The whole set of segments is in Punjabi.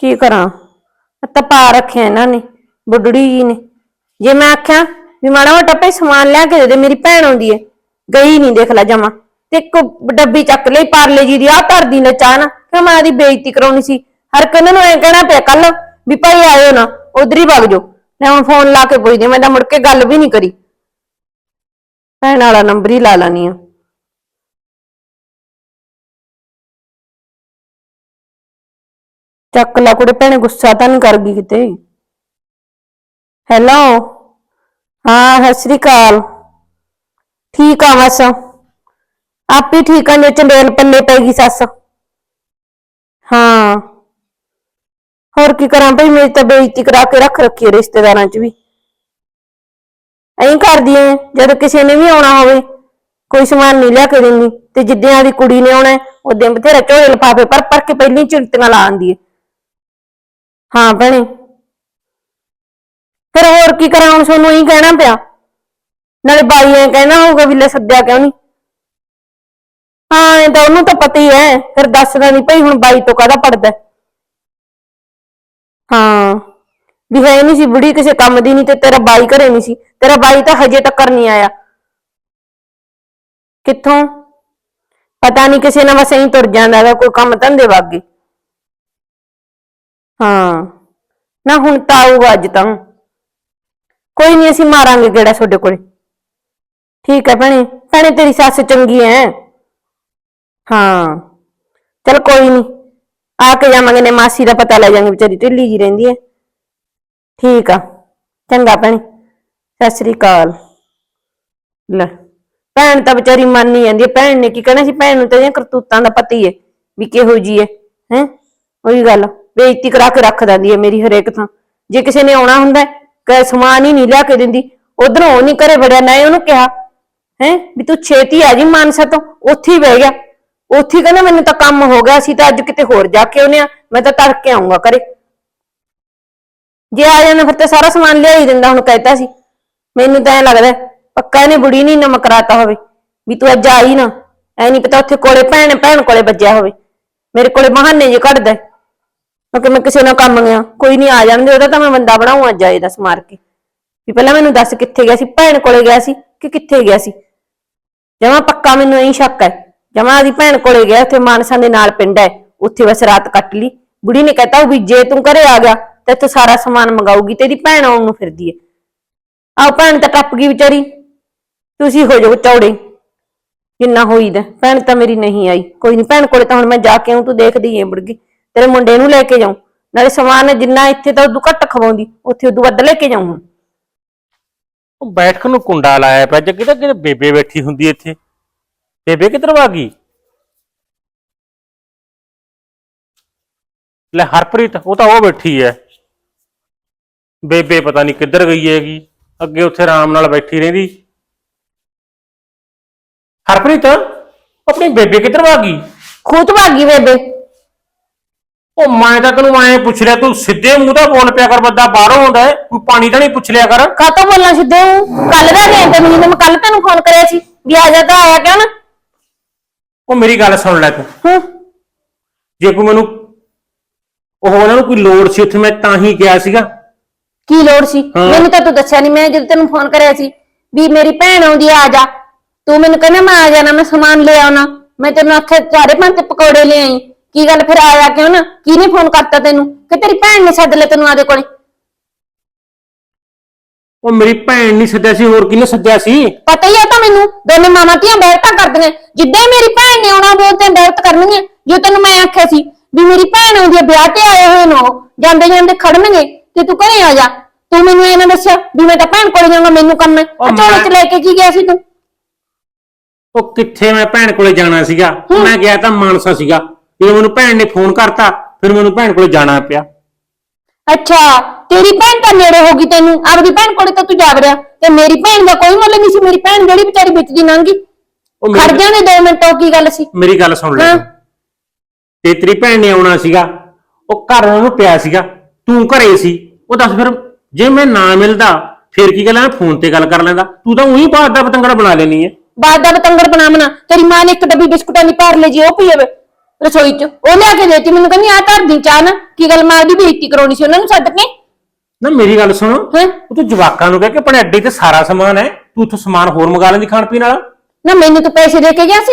ਕੀ ਕਰਾਂ? ਤਾਂ ਪਾ ਰੱਖਿਆ ਇਹਨਾਂ ਨੇ, ਬੁੱਢੜੀ ਜੀ ਨੇ। ਜੇ ਮੈਂ ਆਖਿਆ ਵੀ ਮਾੜਾ ਮੋਟਾ ਭਈ ਸਮਾਨ ਲਿਆ ਕੇ ਦੇ ਦੇ, ਮੇਰੀ ਭੈਣ ਆਉਂਦੀ ਏ, ਗਈ ਨਹੀਂ ਦੇਖ ਲੈ ਜਮਾ। ਤੇ ਇੱਕ ਡੱਬੀ ਚੱਕ ਲਈ, ਪਾਰਲੇ ਜੀ ਦੀ ਆ ਧਰਦੀ ਨਾ ਚਾਹ ਨਾ ਕਿ ਮੈਂ ਦੀ ਬੇਇੱਜ਼ਤੀ ਕਰਾਉਣੀ ਸੀ? ਹਰ ਕੰਨ ਨੂੰ ਐ ਕਹਿਣਾ ਪਿਆ ਕੱਲ ਵੀ ਭਾਈ ਆਇਓ ਨਾ, ਉਧਰ ਹੀ ਵਗ ਜਾਓ। ਮੈਂ ਹੁਣ ਫੋਨ ਲਾ ਕੇ ਪੁੱਛਦੀ ਮੈਂ ਤਾਂ ਮੁੜ ਕੇ ਗੱਲ ਵੀ ਨਹੀਂ ਕਰੀ। ਭੈਣ ਵਾਲਾ ਨੰਬਰ ਹੀ ਲਾ ਲਾਨੀ ਆ। ਚੱਕ ਲਾ ਕੁੜੇ, ਭੈਣੇ ਗੁੱਸਾ ਤਾਂ ਨਹੀਂ ਕਰ ਗਈ ਕਿਤੇ। ਹੈਲੋ ਹਾਂ, ਸਤਿ ਸ੍ਰੀ ਅਕਾਲ। ਠੀਕ ਆ ਬਸ। ਆਪੀ ਠੀਕ ਆ ਜੇ ਚੰਡੇਲ ਪੱਲੇ ਪੈ ਗਈ ਸੱਸ। ਹਾਂ। ਹੋਰ ਕੀ ਕਰਾਂ ਭਈ, ਮੇਰੀ ਤਾਂ ਬੇਇੱਜ਼ਤੀ ਕਰਾ ਕੇ ਰੱਖ ਰੱਖੀ ਹੈ ਰਿਸ਼ਤੇਦਾਰਾਂ 'ਚ ਵੀ। ਐਂ ਕਰਦੀ ਐ, ਜਦੋਂ ਕਿਸੇ ਨੇ ਵੀ ਆਉਣਾ ਹੋਵੇ, ਕੋਈ ਸਮਾਨ ਨਹੀਂ ਲਿਆ ਕੇ ਦਿੰਦੀ। ਤੇ ਜਿੱਦਿਆਂ ਦੀ ਕੁੜੀ ਨੇ ਆਉਣਾ, ਉਹਦੇ ਬਥੇਰਾ ਝੋਲੇ ਲਫਾਫੇ ਪਰ ਪਰ ਕੇ ਪਹਿਲੀ ਹੀ ਚਿੰਤੀਆਂ ਲਾ ਆਂਦੀ ਐ। ਹਾਂ ਭੈਣੇ। ਫਿਰ ਹੋਰ ਕੀ ਕਰਾਂ, ਹੁਣ ਤੁਹਾਨੂੰ ਇਹੀ ਕਹਿਣਾ ਪਿਆ। ਨਾਲੇ ਬਾਈ ਐ ਕਹਿਣਾ ਹੋਊਗਾ ਵੀ ਲੈ ਸੱਦਿਆ ਕਿਉਂ ਨਹੀਂ ਹਾਂ, ਇਹ ਤਾਂ ਉਹਨੂੰ ਤਾਂ ਪਤਾ ਹੀ ਐ ਫਿਰ ਦੱਸਦਾ ਨਹੀਂ ਭਈ ਹੁਣ ਬਾਈ ਤੋਂ ਕਾਹਦਾ ਪੜਦਾ ਹਾਂ, ਵੀ ਹੈ ਨਹੀਂ ਸੀ ਬੁੜੀ, ਕਿਸੇ ਕੰਮ ਦੀ ਨਹੀਂ ਤੇ ਤੇਰਾ ਬਾਈ ਘਰੇ ਨਹੀਂ ਸੀ। ਤੇਰਾ ਬਾਈ ਤਾਂ ਹਜੇ ਤੱਕ ਨਹੀਂ ਆਇਆ। ਕਿੱਥੋਂ? ਪਤਾ ਨਹੀਂ ਕਿਸੇ ਨਾਲ ਵਸੇ ਹੀ ਤੁਰ ਜਾਂਦਾ ਗਾ ਕੋਈ ਕੰਮ ਧੰਦੇ ਵਾਗੇ ਹਾਂ। ਨਾ ਹੁਣ ਤਾਂ ਆਊਗਾ ਅੱਜ ਤਾਂ। ਕੋਈ ਨਹੀਂ ਅਸੀਂ ਮਾਰਾਂਗੇ ਗੇੜਾ ਤੁਹਾਡੇ ਕੋਲੇ। ਠੀਕ ਹੈ ਭੈਣੇ ਭੈਣੇ ਤੇਰੀ ਸੱਸ ਚੰਗੀ ਐ। ਹਾਂ। ਚਲ ਕੋਈ ਨਹੀਂ ਆ ਕੇ ਜਾਵਾਂਗੇ ਨੇ ਮਾਸੀ ਦਾ ਪਤਾ ਲੈ ਜਾਾਂਗੇ ਵਿਚਾਰੀ ਢਿੱਲੀ ਜੀ ਰਹਿੰਦੀ ਐ। ਠੀਕ ਆ, ਚੰਗਾ ਭੈਣੇ, ਸਤਿ ਸ੍ਰੀ ਅਕਾਲ। ਲੈ, ਭੈਣ ਤਾਂ ਵਿਚਾਰੀ ਮੰਨ ਨਹੀਂ ਜਾਂਦੀ ਐ। ਭੈਣ ਨੇ ਕੀ ਕਹਿਣਾ ਸੀ? ਭੈਣ ਨੂੰ ਤਾਂ ਇਹ ਕਰਤੂਤਾਂ ਦਾ ਪਤੀ ਹੀ ਹੈ ਵੀ ਕਿਹੋ ਜੀ ਹੈ ਹੈ? ਉਹੀ ਗੱਲ। ਬੇਇੱਜ਼ਤੀ ਕਰਾ ਕੇ ਰੱਖ ਦਿੰਦੀ ਹੈ ਮੇਰੀ ਹਰੇਕ ਥਾਂ। ਜੇ ਕਿਸੇ ਨੇ ਆਉਣਾ ਹੁੰਦਾ ਕਿ ਸਮਾਨ ਹੀ ਨਹੀਂ ਲਿਆ ਕੇ ਦਿੰਦੀ। ਉਧਰੋਂ ਉਹ ਨਹੀਂ ਘਰੇ ਵੜਿਆ, ਨਾ ਉਹਨੂੰ ਕਿਹਾ। ਹੈ? ਵੀ ਤੂੰ ਛੇਤੀ ਆ ਜੀ ਮਾਨਸਾ ਤੋਂ, ਉੱਥੇ ਹੀ ਬਹਿ ਗਿਆ। ਉੱਥੇ ਕਹਿੰਦਾ ਮੈਨੂੰ ਤਾਂ ਕੰਮ ਹੋ ਗਿਆ ਸੀ ਤਾਂ ਅੱਜ ਕਿਤੇ ਹੋਰ ਜਾ ਕੇ ਆਉਨੇ ਆ ਮੈਂ ਤਾਂ ਤੜਕੇ ਆਉਂਗਾ ਘਰੇ। ਜੇ ਆ ਜਾਣਾ ਫਿਰ ਤਾਂ ਸਾਰਾ ਸਮਾਨ ਲਿਆ ਹੀ ਦਿੰਦਾ, ਹੁਣ ਕਹਿਤਾ ਸੀ। ਮੈਨੂੰ ਤਾਂ ਐ ਲੱਗਦਾ, ਪੱਕਾ ਇਹਨੇ ਬੁੜੀ ਨਹੀਂ ਨਮਕ ਕਰਾਤਾ ਹੋਵੇ। ਵੀ ਤੂੰ ਅੱਜ ਆਈ ਨਾ, ਐ ਨਹੀਂ ਪਤਾ ਉੱਥੇ ਕੋਲੇ ਭੈਣ ਭੈਣ ਕੋਲੇ ਵੱਜਿਆ ਹੋਵੇ। ਮੇਰੇ ਕੋਲੇ ਬਹਾਨੇ ਜੇ ਕੱਢਦਾ ਕਿਉਂਕਿ ਮੈਂ ਕਿਸੇ ਨਾਲ ਕੰਮ ਗਿਆ ਕੋਈ ਨਹੀਂ ਆ ਜਾਂਦੇ ਉਹਦਾ ਤਾਂ ਮੈਂ ਬੰਦਾ ਬਣਾਉਂ ਅੱਜ ਆਏ ਦੱਸ ਮਾਰ ਕੇ। ਵੀ ਪਹਿਲਾਂ ਮੈਨੂੰ ਦੱਸ ਕਿੱਥੇ ਗਿਆ ਸੀ, ਭੈਣ ਕੋਲੇ ਗਿਆ ਸੀ ਕਿ ਕਿੱਥੇ ਗਿਆ ਸੀ? ਜਮਾ ਪੱਕਾ ਮੈਨੂੰ ਇਹੀ ਸ਼ੱਕ ਹੈ। ਜਮਾ ਦੀ ਭੈਣ ਕੋਲੇ ਗਿਆ, ਉੱਥੇ ਮਾਨਸਾ ਦੇ ਨਾਲ ਪਿੰਡ ਹੈ, ਉੱਥੇ ਬਸ ਰਾਤ ਕੱਟ ਲਈ। ਬੁੜੀ ਨੇ ਕਹਤਾ ਵੀ ਜੇ ਤੂੰ ਘਰੇ ਆ ਗਿਆ, ਤੇ ਇੱਥੇ ਸਾਰਾ ਸਮਾਨ ਮੰਗਾਊਗੀ, ਤੇਰੀ ਭੈਣ ਆਉਣ ਨੂੰ ਫਿਰਦੀ ਹੈ। ਆਹ ਭੈਣ ਤਾਂ ਟੱਪ ਗਈ ਵਿਚਾਰੀ। ਤੁਸੀਂ ਹੋ ਜਾਓ ਚੌੜੇ। ਜਿੰਨਾ ਹੋਈਦਾ, ਭੈਣ ਤਾਂ ਮੇਰੀ ਨਹੀਂ ਆਈ। ਕੋਈ ਨਹੀਂ, ਭੈਣ ਕੋਲੇ ਤਾਂ ਹੁਣ ਮੈਂ ਜਾ ਕੇ ਆਉਂ ਤੂੰ ਦੇਖਦੀ ਏ ਮੁੜਗੀ ਤੇਰੇ ਮੁੰਡੇ ਨੂੰ ਲੈ ਕੇ ਜਾਉਂ ਨਾਲੇ ਸਮਾਨ ਜਿੰਨਾ ਇੱਥੇ ਤਾਂ ਉਦੋਂ ਘੱਟ ਖਵਾਉਂਦੀ ਉੱਥੇ ਉਦੋਂ ਵੱਧ ਲੈ ਕੇ ਜਾਉਂ ਹੁਣ। ਉਹ ਬੈਠਣ ਨੂੰ ਕੁੰਡਾ ਲਾਇਆ ਪਿਆ ਜੱਗੇ ਤਾਂ ਕਿਤੇ ਬੇਬੇ ਬੈਠੀ ਹੁੰਦੀ ਇੱਥੇ? ਬੇਬੇ ਕਿੱਧਰ ਵਾ ਗਈ? ਲੈ ਹਰਪ੍ਰੀਤ ਉਹ ਤਾਂ ਉਹ ਬੈਠੀ ਐ। ਬੇਬੇ ਪਤਾ ਨਹੀਂ ਕਿੱਧਰ ਗਈ ਹੈਗੀ ਅੱਗੇ ਉੱਥੇ ਆਰਾਮ ਨਾਲ ਬੈਠੀ ਰਹਿੰਦੀ। ਹਰਪ੍ਰੀਤ ਆਪਣੀ ਬੇਬੇ ਕਿੱਧਰ ਵਾ ਗਈ? ਖੂਤ ਭਾਗੀ ਬੇਬੇ। ਉਹ ਮੈਂ ਤਾਂ ਤੈਨੂੰ ਐਂ ਪੁੱਛ ਲਿਆ ਤੂੰ ਸਿੱਧੇ ਮੂੰਹ ਦਾ ਬੋਲ ਪਿਆ ਕਰ ਬੰਦਾ ਬਾਹਰੋਂ ਆਉਂਦਾ ਹੈ ਕੋਈ ਪਾਣੀ ਤਾਂ ਨਹੀਂ ਪੁੱਛ ਲਿਆ ਕਰ। ਕਾਤੋਂ ਬੋਲਣਾ ਸਿੱਧੇ ਕੱਲ ਦਾ ਗਿਆ ਤੇ ਮੈਨੂੰ ਕੱਲ ਤੈਨੂੰ ਫੋਨ ਕਰਿਆ ਸੀ ਵੀ ਆ ਜਾ ਤਾਂ ਆਇਆ ਕਿਉਂ ਨਾ? ਉਹ ਮੇਰੀ ਗੱਲ ਸੁਣ ਲੈ ਤੂੰ। ਹੂੰ। ਜੇ ਕੋਈ ਮੈਨੂੰ ਉਹ ਉਹਨਾਂ ਨੂੰ ਕੋਈ ਲੋੜ ਸੀ ਉੱਥੇ ਮੈਂ ਤਾਂ ਹੀ ਗਿਆ ਸੀਗਾ। ਕੀ ਲੋੜ ਸੀ? ਹਾਂ। ਮੈਨੂੰ ਤਾਂ ਤੂੰ ਦੱਸਿਆ ਨਹੀਂ ਮੈਂ ਜਦੋਂ ਤੈਨੂੰ ਫੋਨ ਕਰਿਆ ਸੀ ਵੀ ਮੇਰੀ ਭੈਣ ਆਉਂਦੀ ਆ ਆ ਜਾ। ਤੂੰ ਮੈਨੂੰ ਕਹਿੰਦਾ ਮੈਂ ਆ ਜਾਣਾ ਮੈਂ ਸਮਾਨ ਲੈ ਆਉਣਾ। ਮੈਂ ਤੈਨੂੰ ਆਖਿਆ ਚਾਰੇ ਪੰਜ ਪਕੌੜੇ ਲੈ ਆਈ। ਕੀ ਗੱਲ ਫਿਰ ਆਇਆ ਕਿਉਂ ਨਾ? ਕੀ ਨਹੀਂ ਫੋਨ ਕਰਤਾ ਤੈਨੂੰ? ਕਿ ਤੇਰੀ ਭੈਣ ਨੇ ਸੱਦ ਲਿਆ ਤੈਨੂੰ ਆਦੇ ਕੋਲੇ? ਉਹ ਮੇਰੀ ਭੈਣ ਨਹੀਂ ਸੱਦਿਆ ਸੀ ਹੋਰ ਕਿਹਨੇ ਸੱਦਿਆ ਸੀ? ਪਤਾ ਹੀ ਆ ਤਾਂ ਮੈਨੂੰ। ਦੋਨੇ ਮਾਮਾ ਧੀਆਂ ਬੈਠਾਂ ਕਰਦੀਆਂ। ਜਿੱਦਾਂ ਹੀ ਮੇਰੀ ਭੈਣ ਨੇ ਆਉਣਾ ਬੋਲਦੇ ਬੈਠ ਕਰਨਗੀਆਂ। ਜੋ ਤੈਨੂੰ ਮੈਂ ਆਖਿਆ ਸੀ ਵੀ ਮੇਰੀ ਭੈਣ ਆਉਂਦੀ ਆ ਵਿਆਹ ਤੇ ਆਏ ਹੋਏ ਨੋ ਜਾਂਦੇ ਜਾਂਦੇ ਖੜਨਗੇ ਤੇ ਤੂੰ ਘਰੇ ਆ ਜਾ। ਤੂੰ ਮੈਨੂੰ ਇਹ ਨਾ ਦੱਸਿਆ ਵੀ ਮੈਂ ਤਾਂ ਭੈਣ ਕੋਲ ਜਾਵਾਂਗਾ ਮੈਨੂੰ ਕੰਮ ਹੈ। ਉਹ ਚ ਲੈ ਕੇ ਕੀ ਗਿਆ ਸੀ ਤੂੰ? ਉਹ ਕਿੱਥੇ ਮੈਂ ਭੈਣ ਕੋਲੇ ਜਾਣਾ ਸੀਗਾ? ਮੈਂ ਗਿਆ ਤਾਂ ਮਾਨਸਾ ਸੀਗਾ। ਜਦੋਂ ਮੈਨੂੰ ਭੈਣ ਨੇ ਫੋਨ ਕਰਤਾ ਫਿਰ ਮੈਨੂੰ ਭੈਣ ਕੋਲੇ ਜਾਣਾ ਪਿਆ। ਅੱਛਾ ਤੇਰੀ ਭੈਣ ਤਾਂ ਨੇੜੇ ਹੋ ਗਈ ਤੈਨੂੰ। ਆਪਦੀ ਭੈਣ ਕੋਲੇ ਤਾਂ ਤੂੰ ਜਾ ਵੜਿਆ। ਤੇ ਮੇਰੀ ਭੈਣ ਦਾ ਕੋਈ ਮੁੱਲ ਨਹੀਂ ਸੀ। ਮੇਰੀ ਭੈਣ ਜਿਹੜੀ ਵਿਚਾਰੀ ਵਿੱਚ ਦੀ ਲੰਘੀ ਉਹ ਖੜ ਮੇਰੀ ਜਾਣੇ 2 ਮਿੰਟ ਉਹ ਕੀ ਗੱਲ ਸੀ? ਮੇਰੀ ਗੱਲ ਸੁਣ ਲੈ। ਹਾਂ। ਤੂੰ। ਤੇਰੀ ਭੈਣ ਨੇ ਆਉਣਾ ਸੀਗਾ। ਉਹ ਘਰ ਉਹਨੂੰ ਪਿਆ ਸੀਗਾ। ਤੂੰ ਘਰੇ ਸੀ। ਉਹ ਦੱਸ ਫਿਰ ਜੇ ਮੈਂ ਨਾ ਮਿਲਦਾ ਫਿਰ ਕੀ ਗੱਲ ਮੈਂ ਫੋਨ ਤੇ ਗੱਲ ਕਰ ਲੈਂਦਾ। ਤੂੰ ਤਾਂ ਉਹੀ ਬਾਤ ਦਾ ਪਤੰਗੜਾ ਬਣਾ ਲੈਣੀ ਹੈ ਬਾਦ ਦਾ ਬਤੰਗੜ ਬਣਾਵਣਾ। ਤੇਰੀ ਮਾਂ ਨੇ ਇੱਕ ਡੱਬੀ ਬਿਸਕੁਟਾਂ ਦੀ ਭਰ ਲਈ ਜੀ ਉਹ ਪੀ ਜਾਵੇ ਰਸੋਈ 'ਚ। ਉਹ ਲਿਆ ਕੇ ਦੇਤੀ ਮੈਨੂੰ ਕਹਿੰਦੀ ਆ ਘਰ ਦੀ ਚਾਹ ਨਾ ਕੀ ਗੱਲ ਮੈਂ ਬੇਇੱਜ਼ਤੀ ਕਰਾਉਣੀ ਸੀ ਉਹਨਾਂ ਨੂੰ ਛੱਡ ਕੇ? ਨਾ ਮੇਰੀ ਗੱਲ ਸੁਣ। ਹੈਂ? ਉਹ ਤੂੰ ਜਵਾਕਾਂ ਨੂੰ ਕਹਿ ਕੇ ਆਪਣੇ ਅੱਡੇ ਤੇ ਸਾਰਾ ਸਮਾਨ ਹੈ ਤੂੰ ਉੱਥੋਂ ਸਮਾਨ ਹੋਰ ਮੰਗਾ ਲੈਂਦੀ ਖਾਣ ਪੀਣ ਵਾਲਾ? ਨਾ ਮੈਨੂੰ ਤੂੰ ਪੈਸੇ ਦੇ ਕੇ ਗਿਆ ਸੀ।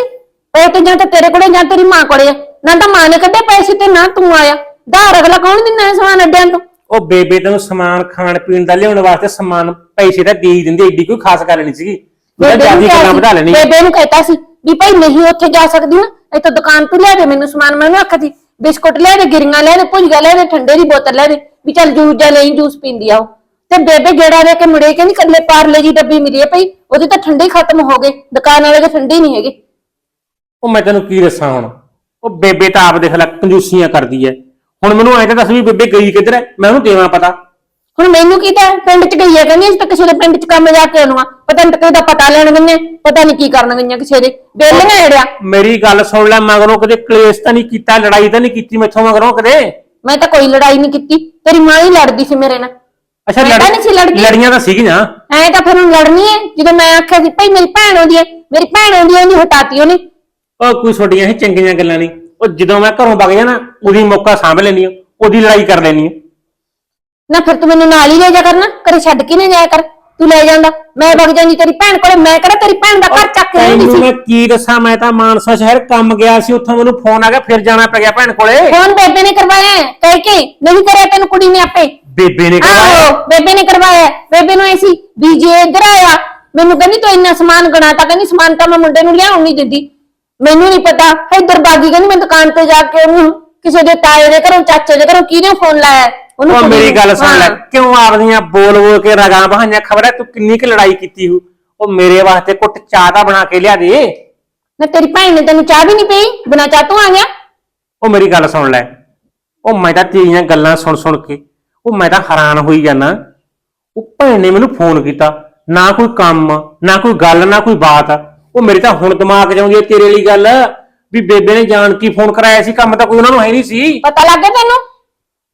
ਉਹ ਤੇ ਜਾਂ ਤਾਂ ਤੇਰੇ ਕੋਲੇ ਜਾਂ ਤੇਰੀ ਮਾਂ ਕੋਲੇ ਆ। ਨਾ ਤਾਂ ਮਾਂ ਨੇ ਕੱਢੇ ਪੈਸੇ ਤੇ ਨਾ ਤੂੰ ਆਇਆ। ਧਾਰ ਅਗਲਾ ਕੌਣ ਦਿੰਦਾ ਹੈ ਸਮਾਨ ਅੱਡਿਆਂ ਤੋਂ? ਉਹ ਬੇਬੇ ਤੈਨੂੰ ਸਮਾਨ ਖਾਣ ਪੀਣ ਦਾ ਲਿਆਉਣ ਵਾਸਤੇ ਸਮਾਨ ਪੈਸੇ ਤਾਂ ਦੇ ਹੀ ਦਿੰਦੀ ਐਡੀ ਕੋਈ ਖਾਸ ਗੱਲ ਨਹੀਂ ਸੀਗੀ। ਤਾਂ ਬੇਬੇ ਨੂੰ ਜ਼ਿਆਦਾ ਕਿਹਾ ਗੱਲਾਂ ਸੀ- ਵਧਾ ਲੈਣੀ। ਬੇਬੇ ਨੂੰ ਕਹਿਤਾ ਸੀ ਵੀ ਭਾਈ ਨਹੀਂ ਉੱਥੇ ਜਾ ਸਕਦੀ ਨਾ। ਇੱਥੋਂ ਦੁਕਾਨ ਤੋਂ ਲਿਆ ਦੇ ਮੈਨੂੰ ਸਮਾਨ ਮੈਂ ਉਹਨੂੰ ਆਖਿਆ ਸੀ ਬਿਸਕੁਟ ਲਿਆ ਦੇ ਗਿਰੀਆਂ ਲਿਆ ਦੇ ਭੁਜੀਆ ਲਿਆ ਦੇ ਠੰਡੇ ਦੀ ਬੋਤਲ ਲਿਆ ਦੇ ਵੀ ਚੱਲ ਜੂਸ ਜਾਂ ਲਈ ਜੂਸ ਪੀਂਦੀ ਆ ਉਹ। ਤੇ ਬੇਬੇ ਗੇੜਾ ਦੇ ਕੇ ਮੁੜੇ ਕਹਿੰਦੀ ਕੱਲੇ ਪਾਰਲੇ ਜੀ ਡੱਬੀ ਮਿਲੀ ਹੈ ਭਾਈ ਉਹਦੇ ਤਾਂ ਠੰਡੇ ਹੀ ਖਤਮ ਹੋ ਗਏ ਦੁਕਾਨ ਵਾਲੇ ਦੇ ਠੰਡੇ ਹੀ ਨਹੀਂ ਹੈਗੇ। ਉਹ ਮੈਂ ਤੈਨੂੰ ਕੀ ਦੱਸਾਂ ਹੁਣ? ਉਹ ਬੇਬੇ ਤਾਂ ਆਪ ਦੇਖ ਲੈ ਕੰਜੂਸੀਆਂ ਕਰਦੀ ਐ। ਹੁਣ ਮੈਨੂੰ ਐਂ ਤਾਂ ਦੱਸ ਵੀ ਬੇਬੇ ਗਈ ਕਿੱਧਰ ਐ? ਮੈਂ ਉਹਨੂੰ ਦੇਵਾਂ ਪਤਾ। ਹੁਣ ਮੈਨੂੰ ਕੀ ਤਾਂ ਪਿੰਡ ਚ ਗਈ ਹੈ ਕਹਿੰਦੀ ਅਸੀਂ ਤਾਂ ਕਿਸੇ ਦੇ ਪਿੰਡ ਚ ਕੰਮ ਜਾ ਕੇ ਆਉਣਾ। ਪਤਾ ਨਹੀਂ ਕਿਸੇ ਦਾ ਪਤਾ ਲੈਣ ਗਈਆਂ ਪਤਾ ਨਹੀਂ ਕੀ ਕਰਨ ਗਈਆਂ ਕਿਸੇ ਦੇ ਬੇਲੀਆਂ ਏੜਿਆ ਮੇਰੀ ਗੱਲ ਸੁਣ ਲੈ ਮਗਰੋਂ ਕਦੇ ਕਲੇਸ਼ ਤਾਂ ਨਹੀਂ ਕੀਤਾ ਲੜਾਈ ਤਾਂ ਨਹੀਂ ਕੀਤੀ ਮੈਥੋਂ ਮਗਰੋਂ ਕਦੇ? ਮੈਂ ਤਾਂ ਕੋਈ ਲੜਾਈ ਨਹੀਂ ਕੀਤੀ ਤੇਰੀ ਮਾਂ ਹੀ ਲੜਦੀ ਸੀ ਮੇਰੇ ਨਾਲ। ਅੱਛਾ ਮੈਂ ਤਾਂ ਨਹੀਂ ਸੀ ਲੜਦੀ। ਲੜੀਆਂ ਤਾਂ ਸੀਗੀਆਂ। ਐ ਤਾਂ ਫਿਰ ਹੁਣ ਲੜਨੀ ਹੈ ਜਦੋਂ ਮੈਂ ਆਖਿਆ ਸੀ ਭਾਈ ਮੇਰੀ ਭੈਣ ਆਉਂਦੀ ਹੈ ਮੇਰੀ ਭੈਣ ਆਉਂਦੀ ਹੈ ਉਹਨੂੰ ਹਟਾਤੀ ਉਹਨੇ। ਉਹ ਕੋਈ ਛੋਟੀਆਂ ਇਹ ਚੰਗੀਆਂ ਗੱਲਾਂ ਨਹੀਂ। ਉਹ ਜਦੋਂ ਮੈਂ ਘਰੋਂ ਵਗ ਜਾਣਾ ਉਹਦੀ ਮੌਕਾ ਸਾਂਭ ਲੈਣੀ ਉਹਦੀ ਲੜਾਈ ਕਰ ਲੈਣੀ ਨਾ ਫਿਰ ਤੂੰ ਮੈਨੂੰ ਨਾਲ ਹੀ ਲੈ ਜਾ ਕਰਨਾ ਕਰੇ ਛੱਡ ਕੇ ਨਾ ਜਾਇਆ ਕਰ। ਤੂੰ ਲੈ ਜਾਂਦਾ ਮੈਂ ਵਗ ਜਾਂਦੀ ਤੇਰੀ ਭੈਣ ਕੋਲੇ ਮੈਂ ਕਿਹੜਾ ਤੇਰੀ ਭੈਣ ਦਾ ਘਰ ਚੱਕ ਕੇ ਰਹਿੰਦੀ ਤੈਨੂੰ ਸੀ? ਮੈਂ ਕੀ ਦੱਸਾਂ ਮੈਂ ਤਾਂ ਮਾਨਸਾ ਸ਼ਹਿਰ ਕੰਮ ਗਿਆ ਸੀ ਉੱਥੋਂ ਮੈਨੂੰ ਫੋਨ ਆ ਗਿਆ ਫਿਰ ਜਾਣਾ ਪੈ ਗਿਆ ਭੈਣ ਕੋਲੇ। ਫੋਨ ਬੇਬੇ ਨੇ ਕਰਵਾਇਆ ਹੈ, ਕਹਿ ਕੇ ਨਹੀਂ ਕਰਿਆ ਤੈਨੂੰ ਕੁੜੀ ਨੇ ਆਪੇ। ਬੇਬੇ ਨੇ ਕਰਵਾਇਆ? ਆਹੋ ਬੇਬੇ ਨੇ ਕਰਵਾਇਆ। ਬੇਬੇ ਨੂੰ ਐਸੀ ਵੀ ਜੇ ਇੱਧਰ ਆਇਆ ਮੈਨੂੰ ਕਹਿੰਦੀ ਤੂੰ ਇੰਨਾ ਸਮਾਨ ਗਣਾਤਾ ਕਹਿੰਦੀ ਸਮਾਨ ਤਾਂ ਮੈਂ ਮੁੰਡੇ ਨੂੰ ਲਿਆਉਣ ਨਹੀਂ ਦਿੰਦੀ। ਮੈਨੂੰ ਨਹੀਂ ਪਤਾ ਇੱਧਰ ਬਾਗੀ ਕਹਿੰਦੀ ਮੈਂ ਦੁਕਾਨ ਤੇ ਜਾ ਕੇ ਉਹਨੂੰ ਕਿਸੇ ਦੇ ਤਾਏ ਦੇ ਘਰੋਂ ਚਾਚੇ ਦੇ ਘਰੋਂ ਕਿਹਨੇ ਫੋਨ ਲਾਇਆ। ਉਹ ਕੁੜੀ ਮੇਰੀ ਨੂੰ। ਗੱਲ ਸੁਣ ਲੈ ਹਾਂ। ਕਿਉਂ ਆਪਦੀਆਂ ਬੋਲ ਬੋਲ ਕੇ ਰਗਾਂ ਬਹਾਈਆਂ ਖਬਰ ਹੈ ਤੂੰ ਕਿੰਨੀ ਕੁ ਲੜਾਈ ਕੀਤੀ ਹੂ? ਉਹ ਮੇਰੇ ਵਾਸਤੇ ਕੁੱਟ ਚਾਹ ਤਾਂ ਬਣਾ ਕੇ ਲਿਆ ਦੇ। ਨਾ ਤੇਰੀ ਭੈਣ ਨੇ ਤੈਨੂੰ ਚਾਹ ਵੀ ਨਹੀਂ ਪਈ? ਬਿਨਾਂ ਚਾਹ ਤੋਂ ਆ ਗਿਆ? ਉਹ ਮੇਰੀ ਗੱਲ ਸੁਣ ਲੈ ਉਹ ਮੈਂ ਤਾਂ ਤੇਰੀਆਂ ਗੱਲਾਂ ਸੁਣ ਸੁਣ ਕੇ ਉਹ ਮੈਂ ਤਾਂ ਹੈਰਾਨ ਹੋਈ ਜਾਣਾ ਉਹ ਭੈਣ ਨੇ ਮੈਨੂੰ ਫੋਨ ਕੀਤਾ ਨਾ ਕੋਈ ਕੰਮ ਨਾ ਕੋਈ ਗੱਲ ਨਾ ਕੋਈ ਬਾਤ। ਉਹ ਮੇਰੇ ਤਾਂ ਹੁਣ ਦਿਮਾਗ 'ਚ ਆਉਂਦੀ ਹੈ ਤੇਰੇ ਲਈ ਗੱਲ ਵੀ ਬੇਬੇ ਨੇ ਜਾਣ ਕੀ ਫੋਨ ਕਰਾਇਆ ਸੀ ਕੰਮ ਤਾਂ ਕੋਈ ਉਹਨਾਂ ਨੂੰ ਹੈ ਨਹੀਂ ਸੀ। ਪਤਾ ਲੱਗ ਗਿਆ ਤੈਨੂੰ?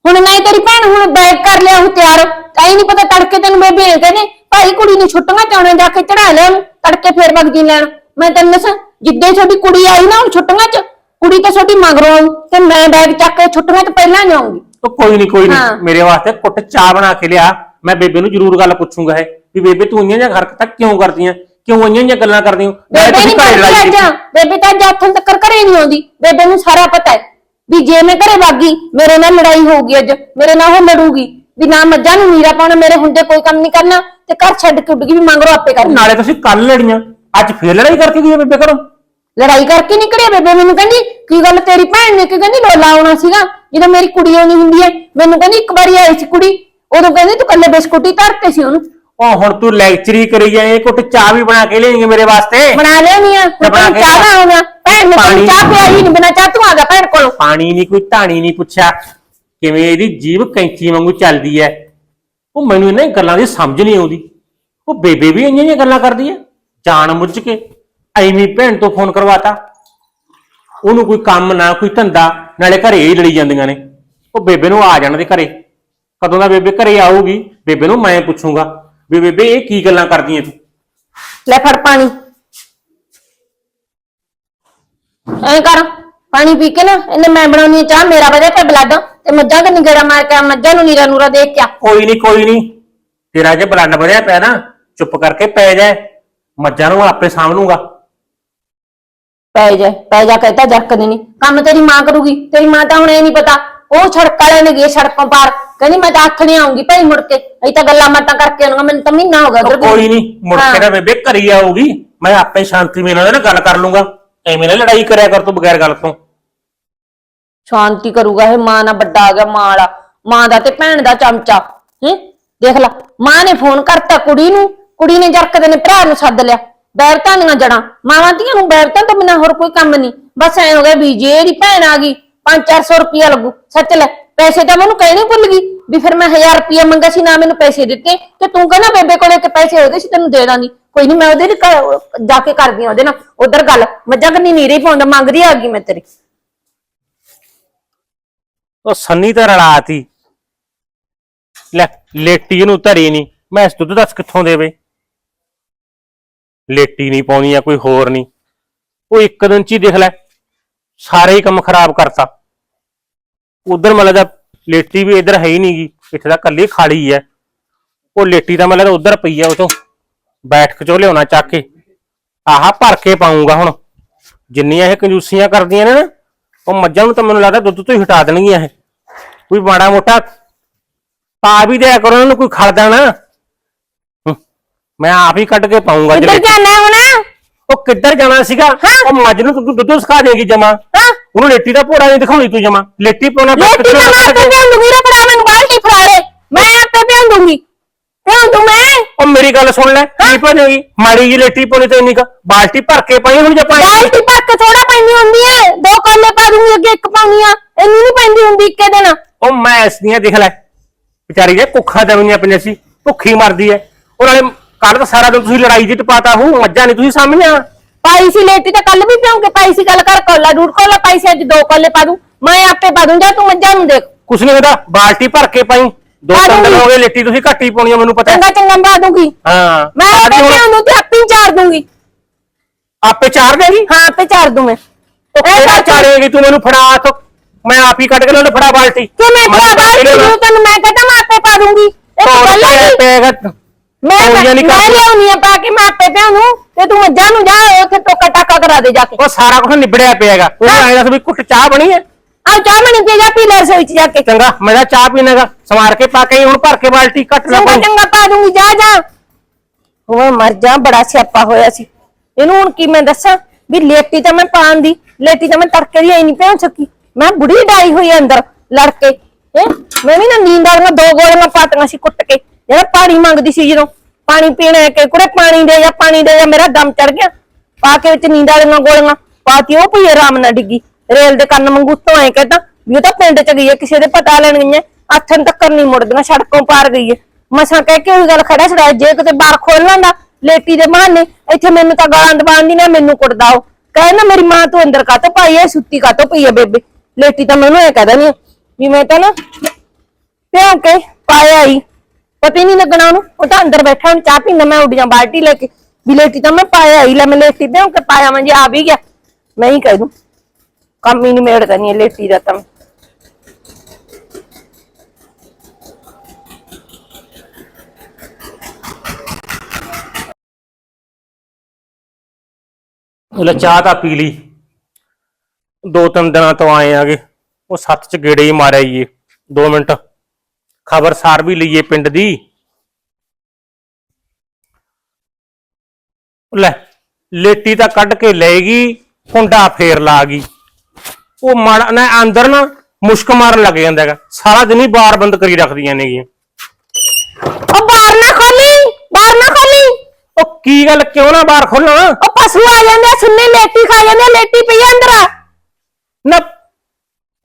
ਹੁਣ ਨਹੀਂ ਤੇਰੀ ਭੈਣ ਹੁਣ ਬੈਗ ਕਰ ਲਿਆ ਉਹ ਤਿਆਰ। ਐ ਨਹੀਂ ਪਤਾ ਤੜਕੇ ਤੈਨੂੰ ਬੇਬੇ ਨੇ। ਕਹਿੰਦੇ ਭਾਈ ਕੁੜੀ ਨੂੰ ਛੁੱਟੀਆਂ ਚਾਉਣੇ ਜਾ ਕੇ ਚੜਾ ਲਿਆ ਉਹਨੂੰ ਤੜਕੇ ਫੇਰ ਵਗਦੀ ਲੈਣ। ਮੈਂ ਤੈਨੂੰ ਦੱਸਾਂ ਜਿੱਦੇ ਤੁਹਾਡੀ ਕੁੜੀ ਆਈ ਨਾ ਹੁਣ ਛੁੱਟੀਆਂ ਚ ਕੁੜੀ ਤਾਂ ਛੋਟੀ ਮਗਰੋਂ ਆਊ ਤੇ ਮੈਂ ਬੈਗ ਚੱਕ ਕੇ ਛੁੱਟੀਆਂ ਚ ਪਹਿਲਾਂ ਜਾਊਂਗੀ ਉਹ ਕੋਈ ਨਹੀਂ ਕੋਈ ਹਾਂ। ਨਹੀਂ ਮੇਰੇ ਵਾਸਤੇ ਕੁੱਟ ਚਾਹ ਬਣਾ ਕੇ ਲਿਆ। ਮੈਂ ਬੇਬੇ ਨੂੰ ਜ਼ਰੂਰ ਗੱਲ ਪੁੱਛੂੰਗਾ ਹੈ ਵੀ ਬੇਬੇ ਤੂੰ ਇੰਨੀਆਂ ਜਿਹੀਆਂ ਹਰਕਤਾਂ ਕਿਉਂ ਕਰਦੀਆਂ ਕਿਉਂ ਇੰਨੀਆਂ ਜਿਹੀਆਂ ਗੱਲਾਂ ਕਰਦੀ ਹੋ ਨਾਲੇ ਬੇਬੇ ਤੁਸੀਂ ਨਹੀਂ ਕਰਦੀ ਅੱਜ। ਬੇਬੇ ਤਾਂ ਅੱਜ ਹੱਥੋਂ ਤੱਕ ਘਰੇ ਨਹੀਂ ਆਉਂਦੀ। ਬੇਬੇ ਨੂੰ ਸਾਰਾ ਪਤਾ ਹੈ। ਵੀ ਜੇ ਮੈਂ ਘਰੇ ਵਾਗੀ ਮੇਰੇ ਨਾਲ ਲੜਾਈ ਹੋਊਗੀ ਅੱਜ ਮੇਰੇ ਨਾਲ ਉਹ ਲੜੂਗੀ ਵੀ ਨਾ ਮੱਝਾਂ ਨੂੰ ਨੀਰਾ ਪਾਉਣਾ ਮੇਰੇ ਹੁੰਦੇ ਕੋਈ ਕੰਮ ਨਹੀਂ ਕਰਨਾ ਤੇ ਘਰ ਛੱਡ ਕੇ ਉੱਡ ਗਈ ਵੀ ਮੰਗਰੋ ਆਪੇ ਕਰਨਾ ਨਾਲੇ ਤੁਸੀਂ ਕੱਲ ਲੜੀਆਂ ਅੱਜ ਫੇਰ ਲੜਾਈ ਕਰਕੇ ਗਈ ਬੇਬੇ ਘਰੋਂ? ਲੜਾਈ ਕਰਕੇ ਨਿਕਲਿਆ ਬੇਬੇ ਮੈਨੂੰ ਕਹਿੰਦੀ ਕੀ ਗੱਲ ਤੇਰੀ ਭੈਣ ਨੇ ਕੀ ਕਹਿੰਦੀ ਲੋਲਾ ਆਉਣਾ ਸੀਗਾ ਜਦੋਂ ਮੇਰੀ ਕੁੜੀ ਆਉਣੀ ਹੁੰਦੀ ਹੈ ਮੈਨੂੰ ਕਹਿੰਦੀ ਇੱਕ ਵਾਰੀ ਆਈ ਸੀ ਕੁੜੀ ਉਦੋਂ ਕਹਿੰਦੀ ਤੂੰ ਕੱਲੇ ਬਿਸਕੁਟ ਹੀ ਧਰਤੇ ਸੀ ਉਹਨੂੰ। ਉਹ ਹੁਣ ਤੂੰ ਲੈਕਚਰੀ ਕਰੀ ਜਾਏ ਕੁੱਟ ਚਾਹ ਵੀ ਬਣਾ ਕੇ ਲਿਆਏਂਗੇ ਮੇਰੇ ਵਾਸਤੇ। ਬਣਾ ਲਿਆਉਣੀ ਆ ਹੁਣ ਬਣਾ ਤੈਨੂੰ ਕੇ ਚਾਹ ਨਾ ਆਉਣਾ ਭੈਣ ਨੇ ਪਾਣੀ- ਤੈਨੂੰ ਚਾਹ ਪਿਆਈ ਨਹੀਂ ਬਿਨਾ ਚਾਹ ਤੂੰ ਆ ਗਿਆ ਭੈਣ ਕੋਲੋਂ। ਪਾਣੀ ਨਹੀਂ ਕੋਈ ਧਾਣੀ ਨਹੀਂ ਪੁੱਛਿਆ। ਕਿਵੇਂ ਇਹਦੀ ਜੀਭ ਕੈਂਚੀ ਵਾਂਗੂ ਚੱਲਦੀ ਐ? ਉਹ ਮੈਨੂੰ ਇਹਨਾਂ ਗੱਲਾਂ ਦੀ ਸਮਝ ਨਹੀਂ ਆਉਂਦੀ। ਉਹ ਬੇਬੇ ਵੀ ਇੰਨੀਆਂ ਜਿਹੀਆਂ ਗੱਲਾਂ ਕਰਦੀ ਐ? ਜਾਣ ਮੁੱਝ ਕੇ ਐਵੇਂ ਭੈਣ ਤੋਂ ਫੋਨ ਕਰਵਾਤਾ। ਉਹਨੂੰ ਕੋਈ ਕੰਮ ਨਾ ਕੋਈ ਧੰਦਾ ਨਾਲੇ ਘਰੇ ਹੀ ਲੜੀ ਜਾਂਦੀਆਂ ਨੇ। ਉਹ ਬੇਬੇ ਨੂੰ ਆ ਜਾਣ ਦੇ ਘਰੇ। ਕਦੋਂ ਦਾ ਬੇਬੇ ਘਰੇ ਆਊਗੀ ਬੇਬੇ ਨੂੰ ਮੈਂ ਪੁੱਛੂੰਗਾ। ਵੀ ਬੇਬੇ ਇਹ ਕੀ ਗੱਲਾਂ ਕਰਦੀਆਂ ਤੂੰ? ਲੈ ਫੜ ਪਾਣੀ। ਐ ਕਰ ਪਾਣੀ ਪੀ ਕੇ ਨਾ ਇਹਨੇ ਮੈਂ ਬਣਾਉਣੀ ਆ ਚਾਹ ਮੇਰਾ ਵਧਿਆ ਪਿਆ ਬਲੱਡ ਤੇ ਮੱਝਾਂ ਤੇ ਨਿਗੜਾ ਮਾਰ ਕੇ ਆ, ਮੱਝਾਂ ਨੂੰ ਨੀਰਾ ਨੂਰਾ ਦੇਖ ਕੇ ਆ। ਕੋਈ ਨਹੀਂ ਕੋਈ ਨਹੀਂ ਤੇਰਾ ਜੇ ਬਲੱਡ ਵਧਿਆ ਪਿਆ ਨਾ ਚੁੱਪ ਕਰਕੇ ਪੈ ਜਾ ਮੱਝਾਂ ਨੂੰ ਆਪੇ ਸਾਂਭ ਲੂੰਗਾ। ਪੈ ਜਾ ਪੈ ਜਾ ਕਹਿਤਾ ਜੱਕ ਨਹੀਂ ਕੰਮ ਤੇਰੀ ਮਾਂ ਕਰੂਗੀ ਤੇਰੀ ਮਾਂ ਤਾਂ ਹੁਣ ਇਹ ਨਹੀਂ ਪਤਾ। ਉਹ ਸੜਕ ਵਾਲੇ ਨੇ ਗਏ ਸੜਕੋਂ ਪਾਰ ਕਹਿੰਦੀ ਮੈਂ ਤਾਂ ਨਹੀਂ ਆਉਂਗੀ ਭਾਈ ਮੁੜ ਕੇ। ਅਈ ਤਾਂ ਗੱਲਾਂ ਮਾਤਾਂ ਕਰਕੇ ਆਉਂਗਾ ਮੈਨੂੰ ਤਾਂ ਮਹੀਨਾ ਹੋ ਗਿਆ ਉਧਰ ਕੋਈ ਨਹੀਂ ਮੁੜ ਕੇ ਨਾ ਬੇਬੇ ਘਰੀ ਆਊਗੀ। ਮੈਂ ਆਪੇ ਸ਼ਾਂਤੀ ਮੇਰੇ ਨਾਲ ਗੱਲ ਕਰ ਲੂੰਗਾ। ਐਵੇਂ ਨਾ ਲੜਾਈ ਕਰਿਆ ਕਰ ਤੂੰ ਬਗੈਰ ਗੱਲ ਤੋਂ। ਸ਼ਾਂਤੀ ਕਰੂਗਾ ਇਹ ਮਾਂ ਨਾਲ ਵੱਡਾ ਆ ਗਿਆ ਮਾਂ ਵਾਲਾ। ਮਾਂ ਦਾ ਤੇ ਭੈਣ ਦਾ ਚਮਚਾ ਹੈ? ਦੇਖ ਲੈ ਮਾਂ ਨੇ ਫੋਨ ਕਰਤਾ ਕੁੜੀ ਨੂੰ। ਕੁੜੀ ਨੇ ਜਰਕਦੇ ਨੇ ਭਰਾ ਨੂੰ ਸੱਦ ਲਿਆ। ਬੈਰਤਾਂ ਦੀਆਂ ਜੜਾਂ। ਮਾਵਾਂ ਧੀਆਂ ਨੂੰ ਬੈਰਤਾਂ ਤੋਂ ਬਿਨਾ ਹੋਰ ਕੋਈ ਕੰਮ ਨਹੀਂ। ਬਸ ਐ ਹੋ ਗਿਆ ਵੀ ਜੇ ਇਹਦੀ ਭੈਣ ਆ ਗਈ 5-400 ਰੁਪਇਆ ਲੱਗੂ। ਸੱਚ ਲੈ, ਪੈਸੇ ਤਾਂ ਮੈਨੂੰ ਕਹਿਣੇ ਭੁੱਲ ਗਈ ਵੀ ਫਿਰ ਮੈਂ 1000 ਰੁਪਇਆ ਮੰਗਾ ਸੀ, ਨਾ ਮੈਨੂੰ ਪੈਸੇ ਦਿੱਤੇ। ਤੇ ਤੂੰ ਕਹਿੰਦਾ ਬੇਬੇ ਕੋਲੇ ਕਿ ਪੈਸੇ ਉਹਦੇ ਸੀ, ਤੈਨੂੰ ਦੇ ਦਾਂਗੀ। ਕੋਈ ਨਹੀਂ ਮੈਂ ਉਹਦੇ ਨਾਲ ਘਰ ਜਾ ਕੇ ਕਰਦੀ ਆ ਉਹਦੇ ਨਾਲ। ਉਧਰ ਗੱਲ ਮੱਝਾਂ ਕੰਨੀ ਨੀਰੇ ਪਾਉਂਦਾ, ਮੰਗਦੀ ਆ ਗਈ ਮੈਂ ਤੇਰੀ। ਉਹ ਸੰਨੀ ਤਾਂ ਰਲਾਤੀ। ਲੈ, ਲੇਟੀ ਨੂੰ ਧਰੀ ਨਹੀਂ ਮੈਂ ਇਸ ਦੁੱਧ ਦੱਸ ਕਿੱਥੋਂ ਦੇਵੇ? ਲੇਟੀ ਨਹੀਂ ਪਾਉਣੀ ਆ, ਕੋਈ ਹੋਰ ਨਹੀਂ ਉਹ ਇੱਕ ਦਿਨ ਚ ਹੀ ਦੇਖ ਲੈ। ਸਾਰੇ ਹੀ ਕੰਮ ਖਰਾਬ ਕਰਤਾ। ਉਧਰ ਮਤਲਬ ਦਾ ਲੇਟੀ ਵੀ ਇਧਰ ਹੈ ਹੀ ਨਹੀਂਗੀ ਇੱਥੇ ਤਾਂ ਕੱਲੀ ਖਾਲੀ ਹੈ। ਉਹ ਲੇਟੀ ਤਾਂ ਮਤਲਬ ਉਧਰ ਪਈ ਹੈ ਉਹ ਤੋਂ ਬੈਠ ਕੇ ਚੋ ਲਿਆਉਣਾ ਚੱਕ ਕੇ। ਆਹ ਭਰ ਕੇ ਪਾਉਂਗਾ ਹੁਣ। ਜਿੰਨੀਆਂ ਇਹ ਕੰਜੂਸੀਆਂ ਕਰਦੀਆਂ ਨੇ ਨਾ ਉਹ ਮੱਝਾਂ ਨੂੰ ਤਾਂ ਮੈਨੂੰ ਲੱਗਦਾ ਦੁੱਧ ਤੋਂ ਹੀ ਹਟਾ ਦੇਣਗੀਆਂ ਇਹ। ਕੋਈ ਮਾੜਾ ਮੋਟਾ ਪਾ ਵੀ ਦਿਆ ਕਰੋ ਉਹਨਾਂ ਨੂੰ ਕੋਈ ਖੜਦਾ ਨਾ। ਮੈਂ ਆਪ ਹੀ ਕੱਢ ਕੇ ਪਾਉਂਗਾ ਕਿੱਧਰ ਜਾਣਾ ਹੁਣ? ਉਹ ਕਿੱਧਰ ਜਾਣਾ ਸੀਗਾ? ਉਹ ਮੱਝ ਨੂੰ ਤੂੰ ਦੁੱਧ ਸਿਖਾ ਦੇਗੀ ਜਮਾ। ਹਾਂ। ਉਹਨੂੰ ਲੇਟੀ ਦਾ ਭੋਰਾ ਨਹੀਂ ਦਿਖਾਉਣੀ ਤੂੰ ਜਮਾ। ਲੇਟੀ ਪਾਉਣਾ ਬਸ ਲੇਟੀ ਤਾਂ ਮੈਂ ਆਪੇ ਭਿਉਂ ਦੂੰਗੀ ਰੇ ਫੜਾ ਮੈਨੂੰ ਬਾਲਟੀ ਫੜਾ ਦੇ ਮੈਂ ਆਪੇ ਭਿਉਂ ਦੂੰਗੀ। ਭਿਉਂ ਦੂੰ ਮੈਂ? ਉਹ ਮੇਰੀ ਗੱਲ ਸੁਣ ਲੈ ਕੀ ਪਾਣੇਗੀ ਮਾੜੀ ਜੀ ਲੇਟੀ ਪਾਉਣੀ ਤੇ ਇੰਨੀ ਕੁ ਬਾਲਟੀ ਭਰ ਕੇ ਪਾਈ ਹੁਣ ਜੇ ਪਾਣੀ ਬਾਲਟੀ ਭਰ ਕੇ ਥੋੜਾ ਪੈਂਦੀ ਹੁੰਦੀ ਹੈ ਦੋ ਕੋਲੇ ਪਾ ਦੂੰਗੀ ਅੱਗੇ ਇੱਕ ਪਾਉਣੀ ਆ। ਇੰਨੀ ਨਹੀਂ ਪੈਂਦੀ ਹੁੰਦੀ ਇੱਕੇ ਦਿਨ। ਉਹ ਮੈਂ ਇਸ ਦੀਆਂ ਦੇਖ ਲੈ। ਵਿਚਾਰੀ ਦੇ ਭੁੱਖਾ ਦਵੀਆਂ ਪਈਆਂ ਸੀ ਭੁੱਖੀ ਮਰਦੀ ਐ। ਉਹ ਨਾਲੇ ਕੱਲ ਤਾਂ ਸਾਰਾ ਦਿਨ ਤੁਸੀਂ ਲੜਾਈ ਜਿੱਟ ਪਾਤਾ ਹੂੰ ਮੱਝਾਂ ਨਹੀਂ ਤੁਸੀਂ ਸਾਹਮਣੇ ਪਾਈ ਸੀ ਲੇਟੀ ਤਾਂ ਕੱਲ ਵੀ ਕੇ ਪਾਈ ਸੀ ਗੱਲ ਕਰ ਕੋਲਾ ਡੂੜ ਕੋਲਾ ਪਾਈ ਸੀ ਅੱਜ ਦੋ ਕੋਲੇ ਪਾ ਦੂੰ। ਮੈਂ ਆਪੇ ਪਾ ਦੂੰ ਜਾ ਤੂੰ ਮੱਝਾਂ ਨੂੰ ਦੇਖ। ਕੁਛ ਨਹੀਂ ਹੁੰਦਾ ਬਾਲਟੀ ਭਰ ਕੇ ਪਾਈ ਦੋ ਪਾ ਤਿੰਨ ਦਿਨ ਦੂੰਗੀ। ਹੋ ਗਏ ਲੇਟੀ ਤੁਸੀਂ ਘੱਟ ਹੀ ਪਾਉਣੀ ਆ ਮੈਨੂੰ ਪਤਾ। ਚੰਗਾ ਚੰਗਾ ਪਾ ਦੂੰਗੀ। ਹਾਂ ਮੈਂ ਪਾ ਆਪੇ ਦੀ ਹੁਣ। ਭਿਉਂ ਦੂੰ ਤੇ ਆਪੇ ਹੀ ਚਾਰ ਦੂੰਗੀ। ਆਪੇ ਚਾਰ ਦੇਗੀ? ਹਾਂ ਆਪੇ ਚਾਰ ਦੂੰ ਮੈਂ। ਉਹ ਕਿਹੜਾ ਚਾਰੇਗੀ ਤੂੰ ਮੈਨੂੰ ਫੜਾ ਹੱਥ। ਮੈਂ ਆਪ ਹੀ ਕੱਢ ਕੇ ਲੈ ਫੜਾ ਬਾਲਟੀ। ਕਿ ਮੈਂ ਭਰਾ ਬਾਲਟੀ ਤੈਨੂੰ ਮੈਂ ਕਹਤਾ ਮੈਂ ਆਪੇ ਪਾ ਦੂੰਗੀ। ਇਹ ਤਾਂ ਗੱਲ ਹੈ ਪੈਗਾ ਮੈਂ ਤੌਲੀਆ ਨਹੀਂ ਮੈਂ ਕਰਦੀ। ਲਿਆਉਣੀ ਆ ਪਾ ਕੇ ਮੈਂ ਆਪੇ ਭਿਉਂ ਤੇ ਤੂੰ ਮੱਝਾਂ ਨੂੰ ਜਾ ਉੱਥੇ ਟੋਕਾ ਟਾਕਾ ਕਰਾ ਦੇ ਜਾ ਕੇ। ਉਹ ਸਾਰਾ ਕੁਝ ਨਿਬੜਿਆ ਪਿਆਗਾ। ਉਹ ਹਾਂ। ਐਂ ਦੱਸ ਵੀ ਕੁੱਟ ਚਾਹ ਬਣੀ ਹੈ? ਆ ਚਾਹ ਮਣੀ ਪੀ ਜਾ ਪੀ ਲੈ ਰਸੋਈ ਚ ਜਾ ਕੇ। ਚੰਗਾ ਮੈਂ ਤਾਂ ਚਾਹ ਪੀਣਾਗਾ। ਸਮਾਰ ਕੇ ਪਾ ਕੇ ਆਈ, ਹੁਣ ਭਰ ਕੇ ਬਾਲਟੀ ਘੱਟ ਨਾ ਚੰਗਾ ਪਾਈ ਚੰਗਾ ਪਾ ਦੂੰਗੀ ਜਾ ਜਾ। ਉਹ ਮਰ ਜਾ ਬੜਾ ਸਿਆਪਾ ਹੋਇਆ ਸੀ। ਇਹਨੂੰ ਹੁਣ ਕੀ ਮੈਂ ਦੱਸਾਂ? ਵੀ ਲੇਟੀ ਤਾਂ ਮੈਂ ਪਾਣ ਦੀ ਲੇਟੀ ਤਾਂ ਮੈਂ ਤੜਕੇ ਦੀ ਆਈ ਨਹੀਂ ਭੈਣ ਸਕੀ। ਮੈਂ ਬੁੜੀ ਡਾਈ ਹੋਈ ਆ ਅੰਦਰ ਲੜ ਕੇ। ਹੈਂ? ਮੈਂ ਵੀ ਨਾ ਨੀਂਦ ਆ ਦੋ ਗੋਲੀਆਂ ਪਾਟੀਆਂ ਸੀ ਕੁੱਟ ਕੇ। ਜਿਹੜਾ ਪਾਣੀ ਮੰਗਦੀ ਸੀ ਜਦੋਂ ਪਾਣੀ ਪੀਣਾ ਹੈ ਕਿ ਕੁੜੇ ਪਾਣੀ ਦੇ ਜਾਂ ਪਾਣੀ ਦੇ ਜਾਂ ਮੇਰਾ ਦਮ ਚੜ ਗਿਆ, ਪਾ ਕੇ ਵਿੱਚ ਨੀਂਦ ਵਾਲੀਆਂ ਗੋਲੀਆਂ ਪਾਤੀ, ਉਹ ਪਈ ਆਰਾਮ ਨਾਲ ਡਿੱਗੀ। ਰੇਲ ਦੇ ਕੰਨ ਮੰਗੂ ਤੋਂ ਐ ਕਹਿੰਦਾ, ਵੀ ਉਹ ਤਾਂ ਪਿੰਡ ਚ ਗਈ ਹੈ, ਕਿਸੇ ਦੇ ਪਤਾ ਲੈਣ ਗਈ ਹੈ ਆਥਣ ਤੱਕ ਨਹੀਂ ਮੁੜਦੀਆਂ, ਸੜਕੋਂ ਪਾਰ ਗਈ ਹੈ। ਮਸਾਂ ਕਹਿ ਕੇ ਉਹ ਗੱਲ ਖੜਾ ਛੜਾ ਜੇ ਕਿਤੇ ਬਾਰ ਖੋਲ ਲੈਂਦਾ, ਲੇਟੀ ਦੇ ਬਹਾਨੇ, ਇੱਥੇ ਮੈਨੂੰ ਤਾਂ ਗਾਲਾਂ ਦਬਾਉਣ ਦੀ ਨਾ, ਮੈਨੂੰ ਕੁੱਟਦਾ ਉਹ। ਕਹੇ ਨਾ ਮੇਰੀ ਮਾਂ ਤੂੰ ਅੰਦਰ ਕਾਤੋਂ ਪਾਈ ਐ ਸੁੱਤੀ ਕਾਤੋਂ ਪਈ ਐ ਬੇਬੇ। ਲੇਟੀ ਤਾਂ ਮੈਨੂੰ ਇਹ ਕਹਦਾ ਨਹੀਂ ਵੀ ਮੈਂ ਤਾਂ ਨਾ ਭਿਉਂ ਕੇ ਪਾਇਆ ਹੀ ਪਤਾ ਹੀ ਨਹੀਂ ਲੱਗਣਾ ਉਹਨੂੰ। ਉਹ ਤਾਂ ਅੰਦਰ ਬੈਠਾ ਹੁਣ ਚਾਹ ਪੀਂਦਾ ਮੈਂ ਉੱਡੀਆਂ ਬਾਲਟੀ ਲੈ ਕੇ। ਵੀ ਤਾਂ ਮੈਂ ਪਾਇਆ ਹੀ, ਲੈ ਮੈਂ ਲੇਟੀ ਭਿਉਂ ਕੇ ਪਾਇਆ ਮੈਂ ਜੇ ਆ ਵੀ ਗਿਆ। ਮੈਂ ਹੀ ਕਹਿ ਦੂੰ। ਕੰਮ ਹੀ ਨਹੀਂ ਮੇੜ ਕਰਨੀ ਲੇਟੀ ਦਾ ਤਾਂ ਲੈ ਚਾਹ ਤਾਂ ਪੀ ਲਈ। ਦੋ ਤਿੰਨ ਦਿਨਾਂ ਤੋਂ ਆਏ ਆਗੇ। ਉਹ ਸੱਤ ਚ ਗੇੜੇ ਹੀ ਮਾਰਿਆ ਈਏ 2 ਮਿੰਟ। ਖਬਰਸਾਰ ਵੀ ਲਈਏ ਪਿੰਡ ਦੀ। ਲੈ ਲੇਟੀ ਤਾਂ ਕੱਢ ਕੇ ਲਏਗੀ ਕੁੰਡਾ ਫੇਰ ਲਾ ਗਈ। ਉਹ ਮਾੜਾ ਨਾ ਅੰਦਰ ਨਾ ਮੁਸ਼ਕ ਮਾਰਨ ਲੱਗ ਜਾਂਦਾ ਹੈਗਾ। ਸਾਰਾ ਦਿਨ ਹੀ ਬਾਰ ਬੰਦ ਕਰੀ ਰੱਖਦੀਆਂ ਨੇਗੀਆਂ। ਉਹ ਬਾਹਰ ਨਾ ਖੋਲੀ ਬਾਹਰ ਨਾ ਖੋਲੀ। ਉਹ ਕੀ ਗੱਲ ਕਿਉਂ ਨਾ ਬਾਹਰ ਖੋਲਣਾ ਉਹ ਪਸ਼ੂ ਆ ਜਾਂਦੇ ਸੁੰਨੇ ਲੇਟੀ ਖਾ ਜਾਂਦੇ ਲੇਟੀ ਪਈ ਆ ਅੰਦਰ। ਨਾ ਲੈ,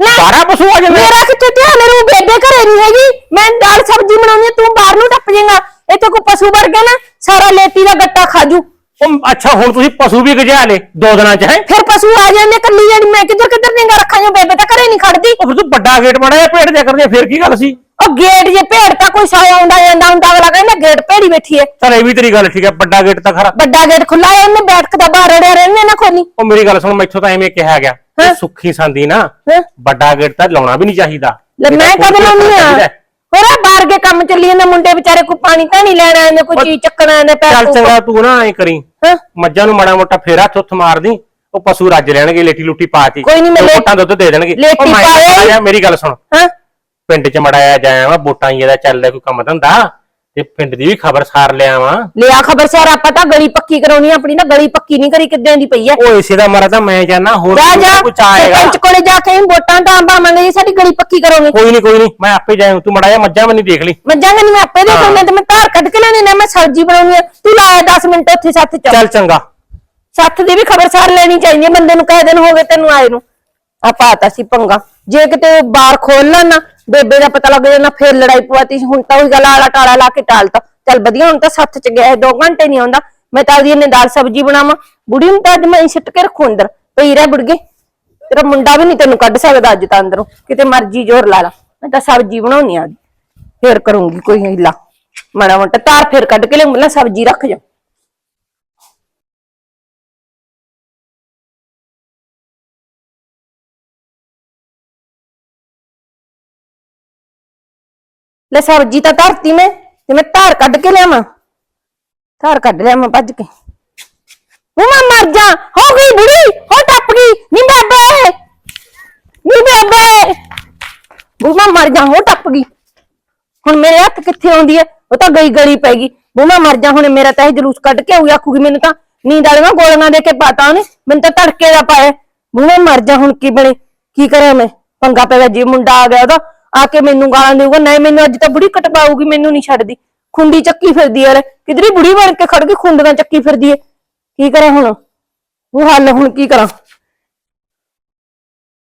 ਸਾਰਾ ਪਸ਼ੂ ਆ ਜਾਂਦੇ ਮੇਰਾ ਕਿੱਥੇ ਧਿਆਨ? ਰੂ ਬੇਬੇ ਘਰੇ ਨਹੀਂ ਹੈਗੀ। ਮੈਂ ਦਾਲ ਸਬਜ਼ੀ ਬਣਾਉਣੀ ਆ, ਤੂੰ ਬਾਹਰ ਨੂੰ ਟੱਪ ਜਾਏਗਾ। ਇੱਥੇ ਕੋਈ ਪਸ਼ੂ ਵੜ ਗਿਆ ਨਾ ਸਾਰਾ ਲੇਟੀ ਦਾ ਗੱਟਾ ਖਾਜੂ। ਉਹ ਅੱਛਾ ਹੁਣ ਤੁਸੀਂ ਪਸ਼ੂ ਵੀ ਗਜਾ ਲੇ ਦੋ ਦਿਨਾਂ ਚ ਹੈ? ਫਿਰ ਪਸ਼ੂ ਆ ਜਾਂਦੇ ਕੱਲੀ ਜਾਣੀ ਮੈਂ ਕਿੱਧਰ ਕਿੱਧਰ ਨਿੰਗਾ ਰੱਖਾਂ ਜੋ ਬੇਬੇ ਤਾਂ ਘਰੇ ਨਹੀਂ ਖੜਦੀ। ਉਹ ਫਿਰ ਤੂੰ ਵੱਡਾ ਗੇਟ ਬੜਿਆ ਪੇੜ ਦੇ ਕਰਦੇ ਫਿਰ ਕੀ ਗੱਲ ਸੀ? ਉਹ ਗੇਟ ਜੇ ਭੇੜ ਤਾਂ ਕੋਈ ਸਾਇਆ ਆਉਂਦਾ ਜਾਂਦਾ ਹੁੰਦਾ ਅਗਲਾ ਕਹਿੰਦਾ ਗੇਟ ਭੇੜੀ ਬੈਠੀ ਹੈ ਚਲ ਇਹ ਵੀ ਤੇਰੀ ਗੱਲ ਠੀਕ ਹੈ ਵੱਡਾ ਗੇਟ ਤਾਂ ਖਰਾ। ਵੱਡਾ ਗੇਟ ਖੁੱਲਾ ਹੈ ਉਹਨੇ ਬੈਠ ਕੇ ਬਾਹਰ ਅੜਿਆ ਰਹਿੰਦੇ ਨਾ ਖੋਲੀ। ਉਹ ਮੇਰੀ ਗੱਲ ਸੁਣ ਮੈਥੋਂ ਤਾਂ ਐਵੇਂ ਕਿਹਾ ਗਿਆ। ਹੈਂ? ਸੁੱਖੀ ਸੰਦੀ ਨਾ ਹੈਂ? ਵੱਡਾ ਗੇਟ ਤਾਂ ਲਾਉਣਾ ਵੀ ਨਹੀਂ ਚਾਹੀਦਾ। ਲੈ ਮੈਂ ਕਦ ਲਾਉਣੀ ਆ। ਹੋਰ ਬਾਹਰ ਕੇ ਕੰਮ ਚੱਲੀ ਜਾਂਦੇ ਮੁੰਡੇ ਵਿਚਾਰੇ ਕੋਈ ਪਾਣੀ ਤਾਂ ਨਹੀਂ ਲੈਣ ਆਉਂਦੇ ਕੋਈ ਚੀਜ਼ ਚੱਕਣ ਆਉਂਦੇ ਪੈਰ ਚੱਲ ਚੰਗਾ ਤੂੰ ਨਾ ਐ ਕਰੀ। ਹੈਂ? ਮੱਝਾਂ ਨੂੰ ਮਾੜਾ ਮੋਟਾ ਫੇਰਾ ਥੁੱਥ ਮਾਰਦੀ ਉਹ ਪਸ਼ੂ ਰੱਜ ਲੈਣਗੇ ਲੇਟੀ ਲੁੱਟੀ ਪਾਤੀ ਕੋਈ ਨੀ, ਮੈਂ ਲੇਟ- ਵੋਟਾਂ ਦੁੱਧ ਦੇ ਦੇਣਗੇ। ਲੇਟੀ ਮੈਂ ਪਾਇਆ ਹੀ- ਆਇਆ, ਮੇਰੀ ਗੱਲ ਸੁਣ। ਹਾਂ? ਪਿੰਡ ਚ ਮੜਾਇਆ ਜਾਇਆ ਵਾ ਵੋਟਾਂ ਹੀ ਇਹਦਾ ਚੱਲਦਾ ਕੋਈ ਕੰਮ ਧੰਦਾ। ਤੇ ਪਿੰਡ ਦੀ ਵੀ ਖਬਰ ਸਾਰ ਲਿਆ ਵਾ। ਲਿਆ ਖਬਰ ਸਾਰ ਆਪਾਂ ਤਾਂ ਗਲੀ ਪੱਕੀ ਕਰਾਉਣੀ ਆ, ਆਪਣੀ ਨਾ ਗਲੀ ਪੱਕੀ ਨਹੀਂ ਕਰੀ ਕਿੱਦਾਂ ਦੀ ਪਈ ਐ ਉਹ ਇਸੇ ਦਾ ਮਰਾ ਤਾਂ ਮੈਂ ਜਾਣਾ ਹੋਰ ਜਾ ਜਾ ਕੁਝ ਆਏਗਾ। ਸਰਪੰਚ ਕੋਲੇ ਜਾ ਕੇ ਵੋਟਾਂ ਤਾਂ ਪਾਵਾਂਗੇ ਜੀ ਸਾਡੀ ਗਲੀ ਪੱਕੀ ਕਰੋਗੇ। ਕੋਈ ਨਹੀਂ ਕੋਈ ਨਹੀਂ ਮੈਂ ਆਪੇ ਜਾਇਆ ਤੂੰ ਮੜਾਇਆ ਮੱਝਾਂ ਮੈਨੂੰ ਦੇਖ ਲਈ। ਮੱਝਾਂ ਨਹੀਂ ਮੈਂ ਆਪੇ ਦੇ ਦਿੰਦਾ ਤੇ ਮੈਂ ਧਾਰ ਕੱਢ ਕੇ ਲੈਣੀ ਨਾ ਮੈਂ ਸਬਜ਼ੀ ਬਣਾਉਣੀ ਆ। ਤੂੰ ਲਾਇਆ 10 ਮਿੰਟ ਉੱਥੇ ਸੱਤ ਚ। ਚੱਲ ਚੰਗਾ। ਸੱਤ ਦੀ ਵੀ ਖਬਰ ਸਾਰ ਲੈਣੀ ਚਾਹੀਦੀ ਬੰਦੇ ਨੂੰ ਕਹੇ ਦਿਨ ਹੋ ਗਏ ਤੈਨੂੰ ਆਏ ਨੂੰ। ਆ ਪਾਤਾ ਸੀ ਪੰਗਾ। ਜੇ ਕਿਤੇ ਉਹ ਬਾਰ ਖੋਲ ਲਾ ਨਾ ਬੇਬੇ ਦਾ ਪਤਾ ਲੱਗ ਜਾਣਾ ਫੇਰ ਲੜਾਈ ਪਵਾਤੀ ਸੀ, ਹੁਣ ਤਾਂ ਉਹ ਗੱਲ ਆਲਾ ਟਾਲਾ ਲਾ ਕੇ ਟਾਲਤਾ। ਚੱਲ ਵਧੀਆ ਹੁਣ ਤਾਂ ਸੱਥ ਚ ਗਿਆ 2 ਘੰਟੇ ਨਹੀਂ ਆਉਂਦਾ। ਮੈਂ ਤਾਂ ਉਹਦੀ ਇਹਨੇ ਦਾਲ ਸਬਜ਼ੀ ਬਣਾਵਾਂ। ਬੁੜੀ ਨੂੰ ਤਾਂ ਅੱਜ ਮੈਂ ਸਿੱਟ ਕੇ ਰੱਖੂ ਅੰਦਰ। ਪਈ ਰਹਿ ਬੁੜਗੇ। ਤੇਰਾ ਮੁੰਡਾ ਵੀ ਨਹੀਂ ਤੈਨੂੰ ਕੱਢ ਸਕਦਾ ਅੱਜ ਤਾਂ ਅੰਦਰੋਂ। ਕਿਤੇ ਮਰਜ਼ੀ ਜ਼ੋਰ ਲਾ ਲਾ। ਮੈਂ ਤਾਂ ਸਬਜ਼ੀ ਬਣਾਉਣੀ ਆ ਫੇਰ ਕਰੂੰਗੀ ਕੋਈ ਹਿੱਲਾ। ਮਾੜਾ ਮੋਟਾ ਤਾਰ ਫੇਰ ਕੱਢ ਕੇ ਲੈ ਨਾ ਸਬਜ਼ੀ ਰੱਖ ਜਾ। ਲੈ ਸਬਜ਼ੀ ਤਾਂ ਧਰਤੀ ਮੈਂ, ਤੇ ਮੈਂ ਧਾਰ ਕੱਢ ਕੇ ਲਿਆਵਾਂ। ਧਾਰ ਕੱਢ ਲਿਆਵਾਂ ਭੱਜ ਕੇ। ਉਹ ਮੈਂ ਮਰ ਜਾ, ਹੋ ਗਈ ਬੁੜੀ, ਹੋ ਟੱਪ ਗਈ, ਨੀ ਬੇਬੇ ਨੀ ਬੇਬੇ ਬੂਮਾ ਮਰ ਜਾ, ਹੋ ਟੱਪ ਗਈ। ਹੁਣ ਮੇਰੇ ਹੱਥ ਕਿੱਥੇ ਆਉਂਦੀ ਹੈ? ਉਹ ਤਾਂ ਗਈ ਗਲੀ ਪੈ ਗਈ। ਬੂਮਾ ਮਰ ਜਾ, ਹੁਣ ਮੇਰਾ ਤਾਂ ਇਹ ਜਲੂਸ ਕੱਢ ਕੇ ਆਊਗੀ, ਆਖੂਗੀ ਮੈਨੂੰ ਤਾਂ ਨੀਂਦ ਵਾਲੀਆਂ ਗੋਲੀਆਂ ਦੇ ਕੇ ਪਾਤਾ ਉਹਨੇ, ਮੈਨੂੰ ਤਾਂ ਧੜਕੇ ਦਾ ਪਾਇਆ। ਬੂਮਾ ਮਰ ਜਾ, ਹੁਣ ਕੀ ਬਣੇ? ਕੀ ਕਰਾਂ ਮੈਂ? ਪੰਗਾ ਪੈ ਗਿਆ, ਜੀ ਮੁੰਡਾ ਆ ਗਿਆ ਉਹਦਾ ਆ ਕੇ ਮੈਨੂੰ ਗਾਲਾਂ ਦੇਊਗਾ। ਨਹੀਂ, ਮੈਨੂੰ ਅੱਜ ਤਾਂ ਬੁੜੀ ਕਟਵਾਊਗੀ, ਮੈਨੂੰ ਨਹੀਂ ਛੱਡਦੀ। ਖੁੰਡੀ ਚੱਕੀ ਫਿਰਦੀ ਐ ਕਿਧਰੀ ਬੁੜੀ ਬਣ ਕੇ ਖੜ ਗਈ, ਖੁੰਡੀਆਂ ਚੱਕੀ ਫਿਰਦੀ ਐ ਕੀ ਕਰਾਂ ਹੁਣ? ਉਹ ਹੱਲ ਹੁਣ ਕੀ ਕਰਾਂ?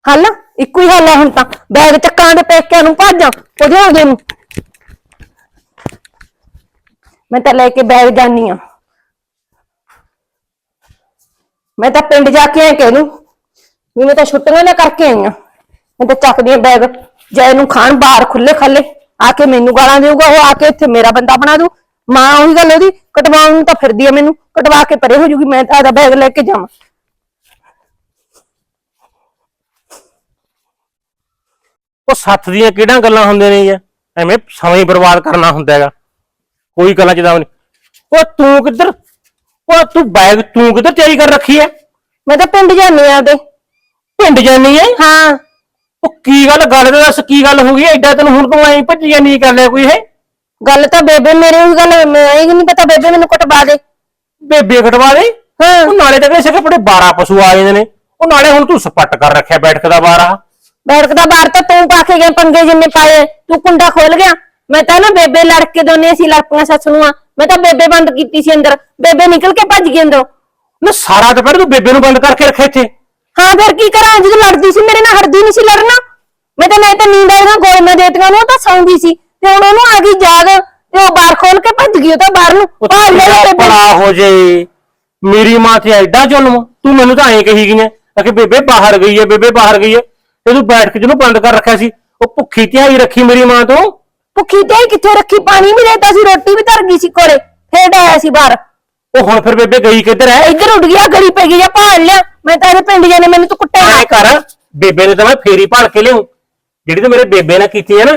ਹੱਲ? ਇੱਕੋ ਹੀ ਹੱਲ ਆ ਹੁਣ ਤਾਂ। ਬੈਗ ਚੱਕਾਂ ਦੇ ਪੇਕਿਆਂ ਨੂੰ, ਭਾਜਾਂ ਉਹਦੇ ਆਗੇ ਨੂੰ। ਮੈਂ ਤਾਂ ਲੈ ਕੇ ਬੈਗ ਜਾਨੀ ਆ। ਮੈਂ ਤਾਂ ਪਿੰਡ ਜਾ ਕੇ ਆਇਆ ਕਹਿ ਨੂੰ ਵੀ ਮੈਂ ਤਾਂ ਛੁੱਟੀਆਂ ਨਾ ਕਰਕੇ ਆਈ ਆ ਮੈਂ ਤਾਂ ਚੱਕਦੀ ਆ ਬੈਗ ਜੈ ਨੂੰ ਖਾਣ ਬਾਹਰ ਖੁੱਲੇ ਖੱਲੇ ਆ ਕੇ ਮੈਨੂੰ ਗਾਲਾਂ ਦੇਊਗਾ ਉਹ ਆ ਕੇ ਇੱਥੇ ਮੇਰਾ ਬੰਦਾ ਬਣਾ ਦੂ ਮਾਂ ਉਹੀ ਗੱਲ ਉਹਦੀ ਕਟਵਾਉਣ ਨੂੰ ਤਾਂ ਫਿਰਦੀ ਆ ਮੈਨੂੰ ਕਟਵਾ ਕੇ ਪਰੇ ਹੋ ਜੂਗੀ ਮੈਂ ਤਾਂ ਆਦਾ ਬੈਗ ਲੈ ਕੇ ਜਾਵਾਂ। ਉਹ ਸੱਥ ਦੀਆਂ ਕਿਹੜੀਆਂ ਗੱਲਾਂ ਹੁੰਦੀਆਂ ਨੇ ਯਾਰ ਐਵੇਂ ਸਮਾਂ ਹੀ ਬਰਬਾਦ ਕਰਨਾ ਹੁੰਦਾ ਹੈਗਾ। ਕੋਈ ਗੱਲਾਂ ਚ ਦਾ ਨਹੀਂ। ਉਹ ਤੂੰ ਕਿੱਧਰ ਉਹ ਤੂੰ ਬੈਗ ਤੂੰ ਕਿੱਧਰ ਤਿਆਰੀ ਕਰ ਰੱਖੀ ਐ? ਮੈਂ ਤਾਂ ਪਿੰਡ ਜਾਂਦੀ ਆ ਉਹਦੇ ਪਿੰਡ ਜਾਨੀ ਐ? ਹਾਂ। ਉਹ ਕੀ ਗੱਲ ਗੱਲ ਤਾਂ ਦੱਸ ਕੀ ਗੱਲ ਹੋ ਗਈ? ਐਡਾ ਤੈਨੂੰ ਹੁਣ ਤੂੰ ਐਂ ਭੱਜੀ ਜਾਨੀ ਕਰ ਲਿਆ ਕੋਈ ਹੈ? ਗੱਲ ਤਾਂ ਬੇਬੇ ਮੇਰੇ ਉਹੀ ਗੱਲ ਮੈਂ ਇਹ ਨਹੀਂ ਪਤਾ ਬੇਬੇ ਮੈਨੂੰ ਕਟਵਾ ਦੇ। ਬੇਬੇ ਕਟਵਾ ਦੇ? ਹਾਂ। ਉਹ ਨਾਲੇ ਤਾਂ ਕਿਸੇ ਕੱਪੜੇ 12 ਪਸ਼ੂ ਆ ਜਾਂਦੇ ਨੇ। ਉਹ ਨਾਲੇ ਹੁਣ ਤੂੰ ਸਪੱਟ ਕਰ ਰੱਖਿਆ ਬੈਠਕ ਦਾ ਬਾਰਾ। ਬੈਠਕ ਦਾ ਬਾਹਰ ਤਾਂ ਤੂੰ ਪਾ ਕੇ ਗਿਆ ਪੰਗੇ ਜਿੰਨੇ ਪਾਏ। ਤੂੰ ਕੁੰਡਾ ਖੋਲ ਗਿਆ। ਮੈਂ ਤਾਂ ਨਾ ਬੇਬੇ ਲੜ ਕੇ ਦੋਨੇ ਅਸੀਂ ਲੜਪੀਆਂ ਸੱਸ ਨੂੰ ਆ। ਮੈਂ ਤਾਂ ਬੇਬੇ ਬੰਦ ਕੀਤੀ ਸੀ ਅੰਦਰ। ਬੇਬੇ ਨਿਕਲ ਕੇ ਭੱਜ ਗਈ ਅੰਦਰੋਂ। ਨਾ ਸਾਰਾ ਦੁਪਹਿਰ ਤੂੰ ਬੇਬੇ ਨੂੰ ਬੰਦ ਕਰਕੇ ਰੱਖਿਆ ਇੱਥੇ। ਹਾਂ ਫਿਰ ਕੀ ਕਰਾਂ? ਜਦੋਂ ਲੜਦੀ ਸੀ ਮੇਰੇ ਨਾਲ ਹਰਦੀ ਨਹੀਂ ਸੀ ਲੜਨਾ। ਮੈਂ ਤਾਂ ਨਹੀਂ ਤਾਂ ਨੀਂਦ ਆਈਆਂ ਗੋਲੀਆਂ ਦੇਤੀਆਂ ਨੂੰ ਉਹ ਤਾਂ ਸੌਂਦੀ ਸੀ। ਤੇ ਹੁਣ ਉਹਨੂੰ ਆ ਗਈ ਜਾਗ ਤੇ ਉਹ ਬਾਹਰ ਖੋਲ ਕੇ ਭੱਜ ਗਈ ਉਹ ਤਾਂ ਬਾਹਰ ਨੂੰ। ਭਾਲ ਲੈ ਭਲਾ ਹੋ ਜੇ। ਮੇਰੀ ਮਾਂ ਤੇ ਐਡਾ ਜ਼ੁਲਮ ਤੂੰ ਮੈਨੂੰ ਤਾਂ ਐਂ ਕਹੀ ਗਈ ਐ ਕਿ ਬੇਬੇ ਬਾਹਰ ਗਈ ਐ ਬੇਬੇ ਬਾਹਰ ਗਈ ਐ। ਤੇ ਤੂੰ ਬੈਠ ਕੇ ਜਿਹਨੂੰ ਬੰਦ ਕਰ ਰੱਖਿਆ ਸੀ ਉਹ ਭੁੱਖੀ ਧਿਆਈ ਰੱਖੀ ਮੇਰੀ ਮਾਂ ਤੋਂ। ਭੁੱਖੀ ਤੇ ਹੀ ਕਿੱਥੇ ਰੱਖੀ? ਪਾਣੀ ਵੀ ਦੇਤਾ ਸੀ ਰੋਟੀ ਵੀ ਧਰ ਗਈ ਸੀ ਕੋਲੇ ਫੇਰ ਡਾਇਆ ਸੀ ਬਾਹਰ। ਉਹ ਹੁਣ ਫਿਰ ਬੇਬੇ ਗਈ ਕਿੱਧਰ ਐ ਇੱਧਰ ਉੱਡ ਗਿਆ ਗਲੀ ਪੈ ਗਈ ਜਾਂ ਭਾਲ ਲਿਆ। ਮੈਂ ਤਾਂ ਇਹਦੇ ਪਿੰਡ ਜਾਣੇ ਮੈਨੂੰ ਤੂੰ ਕੁੱਟਿਆ। ਐ ਕਰ ਬੇਬੇ ਨੇ ਤਾਂ ਮੈਂ ਫੇਰੀ ਭਾਲ ਕੇ ਲਿਆਉਂ ਜਿਹੜੀ ਤੂੰ ਮੇਰੇ ਬੇਬੇ ਨਾਲ ਕੀਤੀ ਐ ਨਾ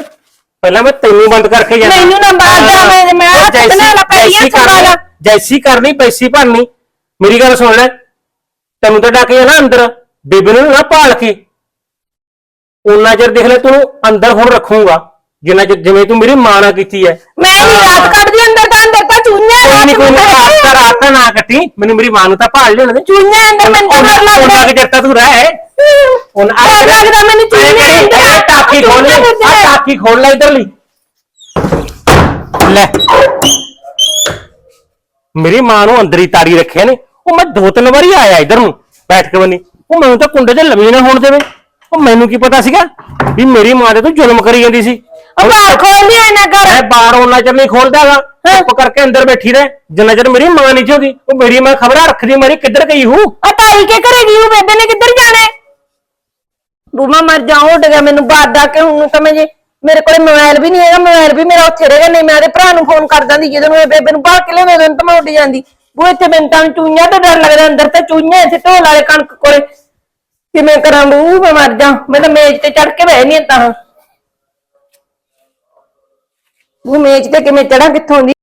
ਪਹਿਲਾਂ ਮੈਂ ਤੈਨੂੰ ਬੰਦ ਕਰਕੇ ਜਾਣਾ। ਮੈਨੂੰ ਨਾ ਬਾਹਰ ਜਾ, ਮੈਂ- ਮੈਂ ਹੱਥ ਜੈਸੀ- ਨਾਲ ਪੈਰੀਆਂ ਸੰਭਾਲਾਂ। ਜੈਸੀ ਕਰਨੀ ਪੈਸੀ ਭਰਨੀ। ਮੇਰੀ ਗੱਲ ਸੁਣ ਲੈ। ਤੈਨੂੰ ਤਾਂ ਡਾਕੇ ਨਾ ਅੰਦਰ। ਬੇਬੇ ਨੂੰ ਨਾ ਭਾਲ ਕੇ। ਉਹਨਾਂ ਚਿਰ ਦੇਖ ਲੈ ਤੈਨੂੰ ਅੰਦਰ ਹੁਣ ਰੱਖੂਗਾ। ਜਿੰਨਾ ਚਿਰ ਜਿਵੇਂ ਤੂੰ ਮੇਰੀ ਮਾਂ ਨਾਲ ਕੀਤੀ ਐ ਮੈਂ ਨਹੀਂ ਰਾਤ ਕੱਢਦੀ ਅੰਦਰ ਤਾਂ ਅੰਦਰ ਤਾਂ ਚੂਈਆਂ ਕੋਈ ਨਹੀਂ ਕੋਈ ਨਹੀਂ ਰਾਤ ਦਾ ਰਾਤ ਤਾਂ ਨਾ ਕੱਟੀ। ਮੈਨੂੰ ਮੇਰੀ ਮਾਂ ਨੂੰ ਤਾਂ ਭਾਲ ਲਿਆਉਣ ਦੇ ਚੂਈਆਂ ਅੰਦਰ ਮੈਨੂੰ ਤਾਂ ਡਰ ਉਹਨਾਂ ਲੱਗਦਾ ਕਿ ਚਿਰ ਤਾਂ ਤੂੰ ਰਹਿ। ਹੁਣ ਆ ਡਰ ਲੱਗਦਾ ਮੈਨੂੰ ਚੂਈਆਂ ਅੰਦਰ ਟਾਕੀ ਖੋਲ ਲੈ। ਚੂਈਆਂ ਆ ਟਾਕੀ ਖੋਲ ਲੈ ਇਧਰ ਲਈ ਲੈ। ਮੇਰੀ ਮਾਂ ਨੂੰ ਅੰਦਰ ਹੀ ਤਾਰੀ ਰੱਖਿਆ ਨੇ। ਉਹ ਮੈਂ ਦੋ ਤਿੰਨ ਵਾਰੀ ਆਇਆ ਇਧਰ ਨੂੰ ਬੈਠ ਕੇ ਬਣੀ ਉਹ ਮੈਨੂੰ ਤਾਂ ਕੁੰਡੇ 'ਚ ਲਵੀ ਨਾ ਹੋਣ ਦੇਵੇ। ਉਹ ਮੈਨੂੰ ਕੀ ਪਤਾ ਸੀਗਾ ਵੀ ਮੇਰੀ ਮਾਂ ਦੇ ਤੋਂ ਜ਼ੁਲਮ ਕਰੀ ਜਾਂਦੀ ਸੀ। ਬਾਹਰ ਖੋਲ ਲਿਆ ਨਾ ਕਰ। ਮੈਂ ਬਾਹਰ ਉਹਨਾਂ ਚਿਰ ਨਹੀਂ ਖੋਲਦਾਗਾ ਚੁੱਪ ਕਰਕੇ ਅੰਦਰ ਬੈਠੀ ਰਹਿ। ਜਿੰਨਾ ਚਿਰ ਮੇਰੀ ਮਾਂ ਨਹੀਂ ਚਾਹੁੰਦੀ ਉਹ ਮੇਰੀ ਮਾਂ ਖਬਰਾਂ ਰੱਖਦੀ ਮੇਰੀ ਕਿੱਧਰ ਗਈ ਹੂੰ? ਆ ਤਾਈ ਕੇ ਘਰੇ ਗਈ ਉਹ ਬੇਬੇ ਨੇ ਕਿੱਧਰ ਜਾਣਾ? ਹੈ? ਬੂਮਾ ਮਰ ਜਾ ਉੱਡ ਗਿਆ ਮੈਨੂੰ ਬਾਹਰ ਦਾ ਕਿ ਹੁਣ ਤਾਂ ਮੈਂ ਜੇ ਮੇਰੇ ਕੋਲੇ ਮੋਬਾਈਲ ਵੀ ਨਹੀਂ ਹੈਗਾ ਮੋਬਾਈਲ ਵੀ ਮੇਰਾ ਉੱਥੇ ਰਹੇਗਾ ਨਹੀਂ ਮੈਂ ਉਹਦੇ ਭਰਾ ਨੂੰ ਫੋਨ ਕਰ ਦਿੰਦੀ ਜਦੋਂ ਨੂੰ ਇਹ ਬੇਬੇ ਨੂੰ ਬਾਹਰ ਕੇ ਲਿਆਉਂਦੇ ਉਦੋਂ ਤਾਂ ਮੈਂ ਉੱਡ ਜਾਂਦੀ। ਉਹ ਇੱਥੇ ਮੈਨੂੰ ਤਾਂ ਚੂਈਆਂ ਤੋਂ ਡਰ ਲੱਗਦਾ ਅੰਦਰ ਤੇ ਚੂਈਆਂ ਇੱਥੇ ਢੋਲ ਵਾਲੇ ਕਣਕ ਕੋਲੇ। ਕਿਵੇਂ ਕਰਾਂ ਬੂ ਮੈਂ ਮਰ ਜਾ। ਮੈਂ ਤਾਂ ਮੇਜ਼ ਤੇ ਚੜ ਕੇ ਬਹਿ ਨਹੀਂ ਤਾਂ। ਉਹ ਮੇਜ਼ ਤੇ ਕਿਵੇਂ ਚੜਾਂ ਕਿੱਥੋਂ ਦੀ?